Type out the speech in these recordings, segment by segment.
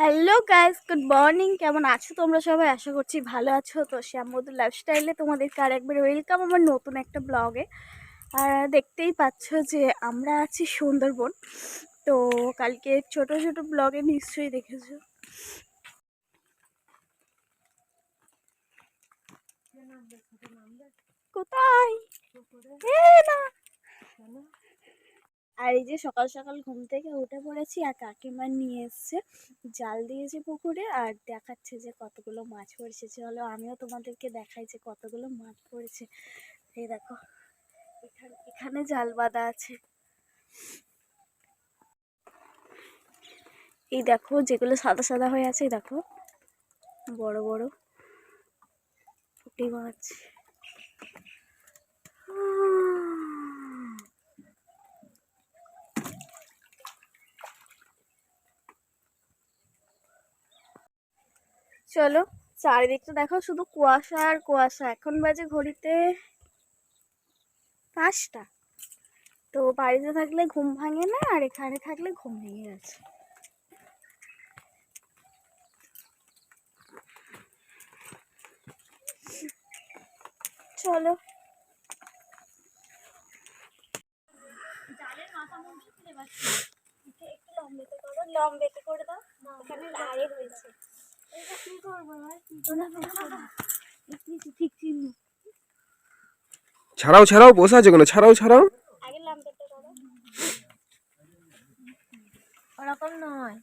Hello guys good morning কেমন আছো তোমরা সবাই? আশা করছি ভালো আছো। তো শ্যামবধু লাইফস্টাইলে তোমাদেরকে আর একবার ওয়েলকাম আমার নতুন একটা ব্লগে আর দেখতেই পাচ্ছ যে আমরা আছি সুন্দরবন। তো কালকে ছোট ছোট ব্লগে নিশ্চয়ই দেখেছ। কোথায়? আর এই যে সকাল সকাল ঘুম থেকে উঠে পড়েছি আর কাকিমা নিয়ে এসছে জাল দিয়েছে পুকুরে আর দেখাচ্ছে যে কতগুলো মাছ পড়েছে। চলো আমিও তোমাদেরকে দেখাই যে কতগুলো মাছ পড়েছে। এই দেখো, এখানে এখানে জাল বাঁধা আছে। এই দেখো যেগুলো সাদা সাদা হয়ে আছে দেখো, বড় বড় পুঁটি মাছ। চলো, চারিদিকটা দেখো, শুধু কুয়াশা আর কুয়াশা। এখন বাজে ঘড়িতে পাঁচটা। তো বাড়িতে থাকলে ঘুম ভাঙে না, আর এখানে থাকলে ঘুম ভেঙে গেছে। চলো। লম্বেতে করে দাও। এখানে দাঁড়িয়ে হয়েছে ছাড়াও ছাড়াও বসে আছে কোনো? ছাড়াও ছাড়াও। ওরকম নয়।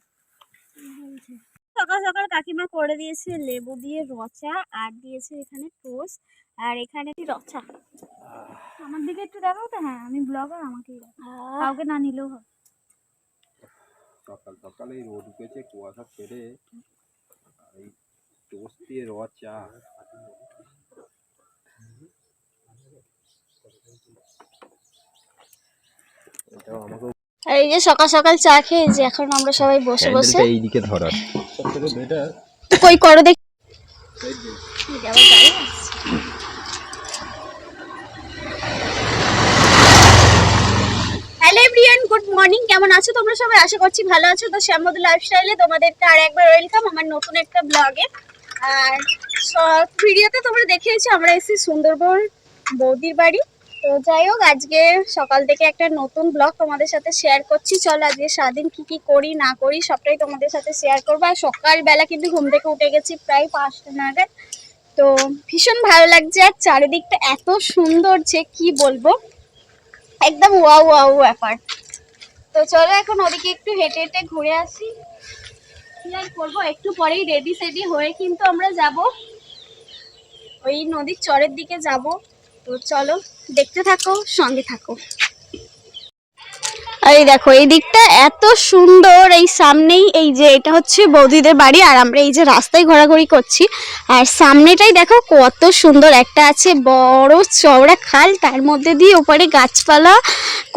সকাল সকাল কাকিমা করে দিয়েছে লেবু দিয়ে রচা আর দিয়েছে এখানে টোস্ট আর এখানে কি রচা। আমার দিকে একটু দেখাও তো হ্যাঁ আমি ব্লগার আমাকে কাউকে না নিলেও হবে সকাল সকালে রোদ উঠেছে কুয়াশা ছেড়ে এই টোস্ট দিয়ে র চা এটাও আমাকে আর এই যে সকাল সকাল চা খেয়ে যে এখন আমরা সবাই বসে বসে এইদিকে বেটার কই করো দেখি। হ্যালো এভরিওয়ান গুড মর্নিং কেমন আছো তোমরা সবাই? আশা করছি ভালো আছো। তো শ্যামদ লাইফস্টাইলে তোমাদেরকে আর একবার ওয়েলকাম আমার নতুন একটা ব্লগে আর ভিডিওতে তোমরা দেখেছ আমরা এসেছি সুন্দরবন বৌদির বাড়ি। তো যাই হোক, আজকে সকাল থেকে একটা নতুন ব্লগ তোমাদের সাথে শেয়ার করছি। চল আজকে সারাদিন কি কি করি, না করি, সবটাই তোমাদের সাথে শেয়ার করব। আর সকালবেলা কিন্তু ঘুম থেকে উঠে গেছি প্রায় পাঁচটা নাগাদ। তো ভীষণ ভালো লাগছে, আর চারিদিকটা এত সুন্দর যে কি বলব? একদম ওয়াও ওয়াও ব্যাপার। তো চলো এখন ওদিকে একটু হেঁটে হেঁটে ঘুরে আসি। কি করব, একটু পরেই রেডি সেডি হয়ে কিন্তু আমরা যাব। ওই নদীর চরের দিকে যাব। তো চলো, দেখতে থাকো, সঙ্গে থাকো। এই দেখো, এই দিকটা এত সুন্দর, এই সামনেই এই যে এটা হচ্ছে বৌদিদের বাড়ি, আর আমরা এই যে রাস্তায় ঘোরাঘুরি করছি। আর সামনেটাই দেখো কত সুন্দর, একটা আছে বড় চওড়া খাল, তার মধ্যে দিয়ে ওপারে গাছপালা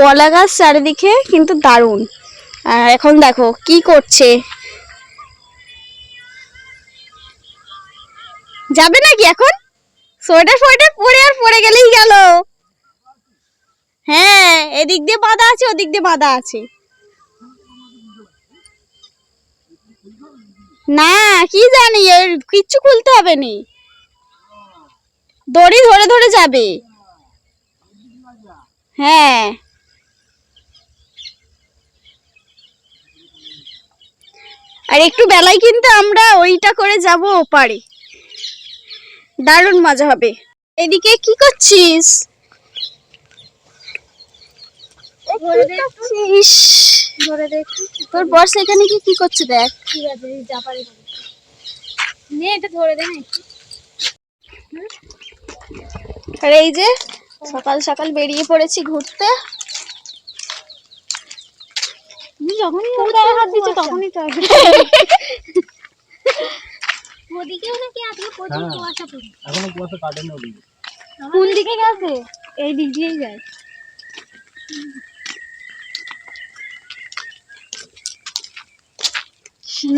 কলা গাছ চারিদিকে কিন্তু দারুণ। আর এখন দেখো, কি করছে? যাবে নাকি এখন? সোয়েটার ফোয়েটার পরে আর পরে গেলেই গেল। হ্যাঁ এদিক দিয়ে বাঁধা আছে, ওদিক দিয়ে বাঁধা আছে। না, কি জানি, এর কিচ্ছু খুলতে হবে নি। দড়ি ধরে ধরে যাবে। হ্যাঁ। আর একটু বেলায় কিন্তু আমরা ওইটা করে যাব ওপারে। দারুণ মজা হবে। এদিকে কি করছিস? তোর বর্ষা এখানে কি কি করছে দেখ। ঠিক আছে নে এটা ধরে দে আর এই যে সকাল সকাল বেরিয়ে পড়েছি ঘুরতে। যখনই হাত দিচ্ছ তখনই তো ওদিকেও নাকি আজকে প্রচুর কুয়াশা পড়ে। এখনও কুয়াশা কাটেনি ওদিকে। কোন দিকে গেছে? এই দিক দিয়েই যায়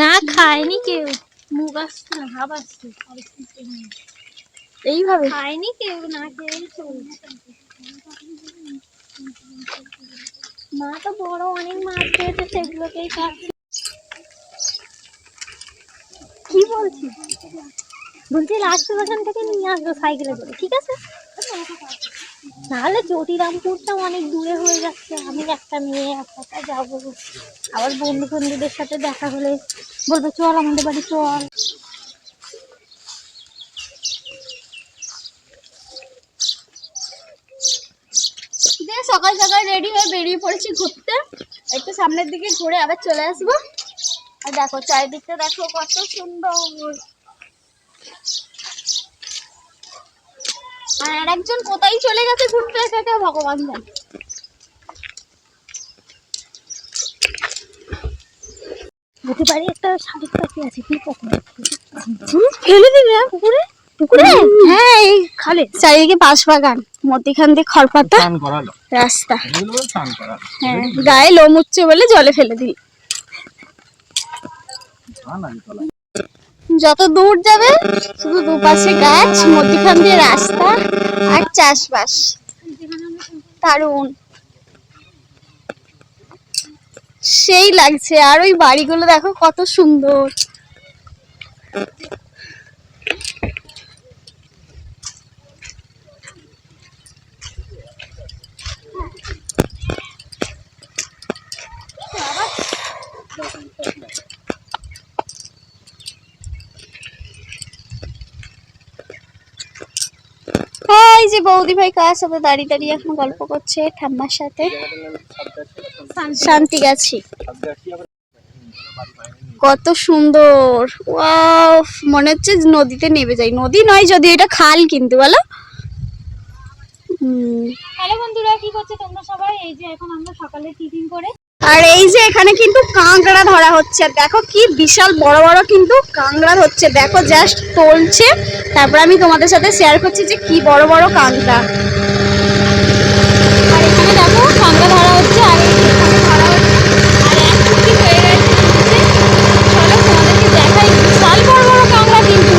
না খায়নি কেউ। মুখ আসছে না ভাব আসছে। এইভাবে? খায়নি কেউ না চলছে মা তো বড় অনেক মাছ পেয়েছে সেগুলোকেই খাচ্ছে কি বলছি? বলছি লাস্ট স্টেশন থেকে নিয়ে আসব সাইকেলে করে, ঠিক আছে? নাহলে চটিরামপুরটা অনেক দূরে হয়ে যাচ্ছে। আমি একটা মেয়ে একা যাব। আবার বন্ধু বন্ধুদের সাথে দেখা হলে বলবে, চল আমাদের বাড়ি, চল। সকাল সকাল রেডি হয়ে বেরিয়ে পড়েছি ঘুরতে। একটু সামনের দিকে ঘুরে আবার চলে আসব। আর দেখো চারিদিকটা দেখো কত সুন্দর। আর একজন কোথায় চলে গেছে ঘুরতে? একা একা ভগবান জানে। হতে পারে একটা শালিক পাখি আছে কি ফেলে দিবে পুকুরে? পুকুরে? হ্যাঁ এই খালে চারিদিকে বাঁশ বাগান মধ্যিখান দিয়ে খড়পাতা রাস্তা। হ্যাঁ গায়ে লোম উঠছে বলে জলে ফেলে দিল। তলায় যত দূর যাবে, শুধু দুপাশে গাছ, মধ্যখান দিয়ে রাস্তা আর চাষবাস। দারুণ। সেই লাগছে। আর ওই বাড়িগুলো দেখো কত সুন্দর এই যে বৌদি ভাই কার সাথে দাঁড়িয়ে দাঁড়িয়ে এখন গল্প করছে ঠাম্মার সাথে? শান্তি গাছি। কত সুন্দর। মনে হচ্ছে নদীতে নেমে যাই। নদী নয় যদি এটা খাল কিন্তু, বলো। হ্যালো বন্ধুরা, কি করছে তোমরা সবাই? এই যে এখন আমরা সকালে টিফিন করে আর এই যে এখানে কিন্তু কাঁকড়া ধরা হচ্ছে। দেখো কি বিশাল বড় বড় কিন্তু কাঁকড়া হচ্ছে দেখো জাস্ট তোলছে। তারপর আমি তোমাদের সাথে শেয়ার করছি যে কি বড় বড় কাঁকড়া আর এখানে দেখো কাঁকড়া ধরা হচ্ছে আর এই যে এখানে ধরা হচ্ছে আর এক ফুটি হয়ে গেছে হচ্ছে। চলো তোমাদেরকে দেখাই বিশাল বড় বড় কাঁকড়া কিন্তু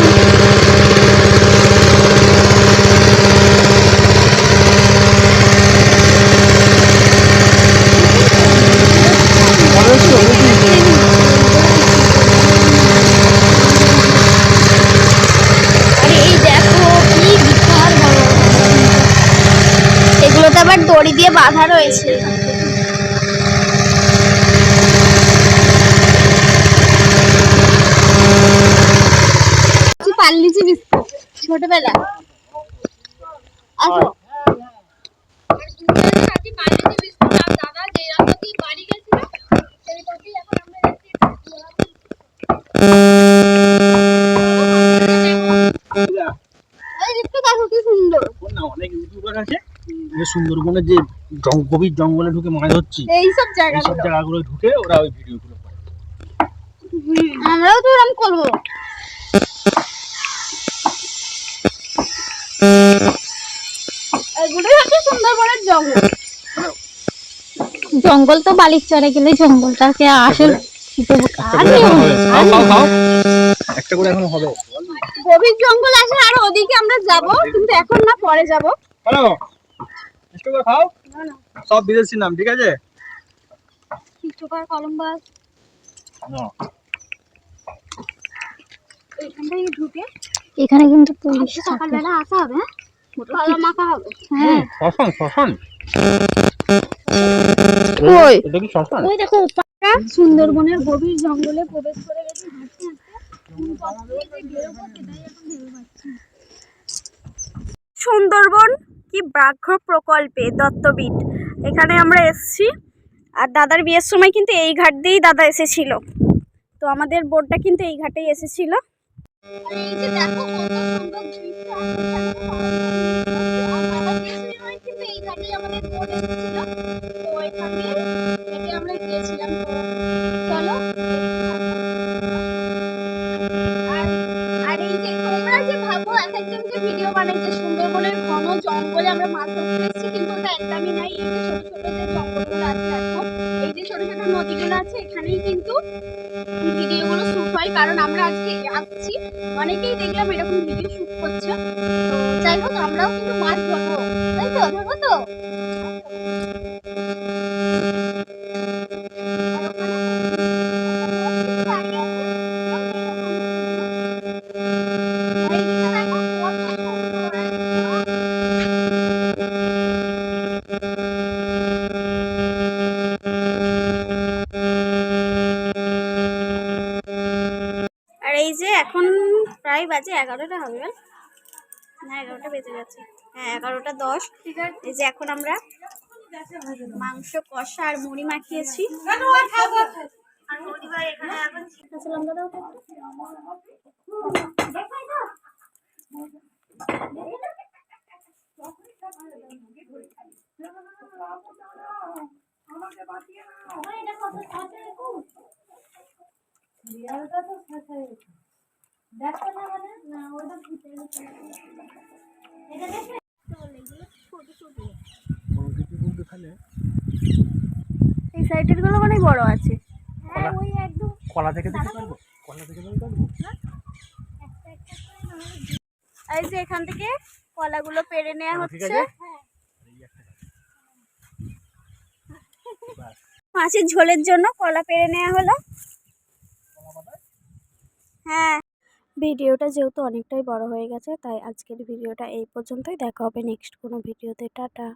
আরে এই দেখো কি বিশাল বড় এগুলোতে আবার দড়ি দিয়ে বাঁধা রয়েছে। পাল্লিচি বিস্কুট? ছোটবেলা। যে সুন্দরবনের যে গভীর জঙ্গলে ঢুকে মাছ ধরছি। এইসব জায়গাগুলো। জায়গাগুলো ঢুকে ওরা ওই ভিডিওগুলো করে। আমরাও তো ওরকম করব। এগুলোই হচ্ছে সুন্দরবনের জঙ্গল। জঙ্গল তো বালির চরে গেলে জঙ্গলটাকে আসল। একটা করে এখন হবে। গভীর জঙ্গল আছে আর ওদিকে আমরা যাব কিন্তু এখন না পরে যাব। হ্যালো খাও। সব বিদেশি নাম ঠিক আছে? কলম্বাস এখান কিন্তু পুলিশ সকালবেলা আসা হবে হ্যাঁ? মাখা হবে। হ্যাঁ? এটা কি ওই দেখো সুন্দরবনের গভীর জঙ্গলে প্রবেশ করে গেছি হাঁটতে হাঁটতে। সুন্দরবন কি ব্যাঘ্র প্রকল্পে দত্তবিদ এখানে আমরা এসেছি। আর দাদার বিয়ের সময় কিন্তু এই ঘাট দিয়েই দাদা এসেছিল। তো আমাদের বোর্ডটা কিন্তু এই ঘাটেই এসেছিল। আর এই যে তোমরা যে ভাবো, এক একজন যে ভিডিও সুন্দরবনের জঙ্গলে আমরা মাছ ধরতে এসেছি কিন্তু ওটা একদমই নাই। এই যে ছোট ছোট যে জঙ্গলগুলো আছে দেখো, এই যে ছোট ছোট নদীগুলো আছে, এখানেই কিন্তু ভিডিওগুলো শ্যুট হয়। কারণ আমরা আজকে আসছি, অনেকেই দেখলাম এরকম ভিডিও শ্যুট করছে। তো যাই হোক, আমরাও কিন্তু মাছ ধরবো। তাই তো? ধরবো তো? এগারোটা হবে? না এগারোটা বেজে গেছে। হ্যাঁ এগারোটা দশ। ঠিক আছে। এই যে এখন আমরা মাংস কষা আর মুড়ি মাখিয়েছি। এই সাইডেরগুলো অনেক বড় আছে। হ্যাঁ ওই একদম। কলা থেকে দেখতে পারব কলা থেকে দেখতে পারব এই যে এখান থেকে কলাগুলো পেরে নেওয়া হ্যাঁ, হচ্ছে। মাছের ঝোলের জন্য কলা পেরে নেওয়া হলো। হ্যাঁ। ভিডিওটা যেহেতু অনেকটাই বড় হয়ে গেছে, তাই আজকের ভিডিওটা এই পর্যন্তই। দেখা হবে নেক্সট কোনো ভিডিওতে। টাটা।